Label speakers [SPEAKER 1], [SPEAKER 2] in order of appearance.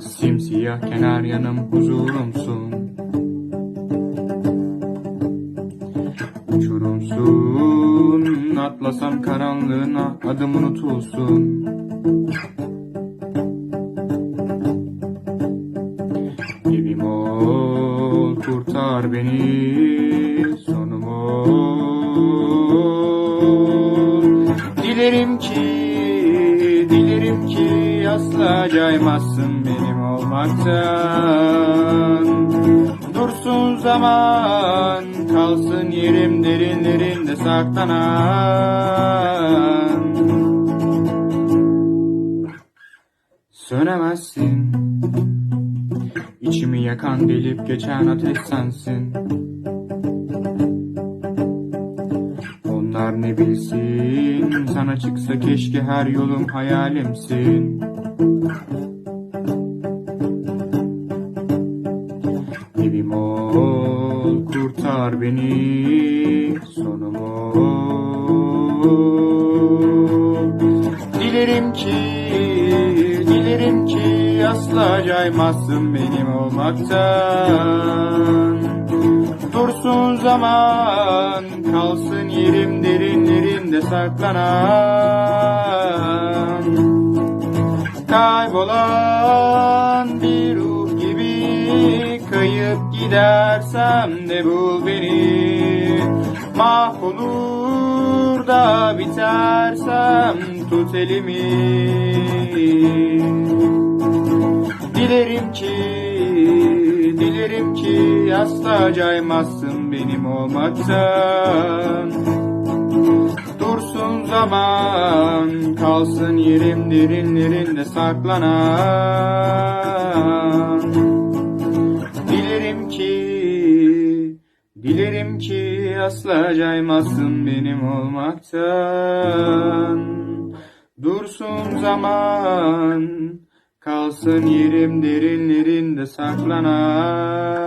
[SPEAKER 1] Simsiyah kenar yanım huzurumsun. Uçurumsun Atlasam karanlığına adım unutulsun. Evim ol kurtar beni sonum ol. Dilerim ki asla caymazsın benim olmaktan. Dursun zaman kalsın yerim derinlerinde saklanan. Sönemezsin. İçimi yakan delip geçen ateş sensin. Onlar ne bilsin? Sana çıksa keşke her yolum hayalimsin kurtar beni sonum ol Dilerim ki dilerim ki asla caymazsın benim olmaktan. Dursun zaman kalsın yerim derinlerinde saklanan. Kaybolan kayıp gidersem de bul beni Mahvolur da bitersem tut elimi. Dilerim ki, dilerim ki asla caymazsın benim olmaktan. Dursun zaman, kalsın yerim derinlerinde saklanan Dilerim ki, dilerim ki asla caymazsın benim olmaktan. Dursun zaman, kalsın yerim derinlerinde saklanan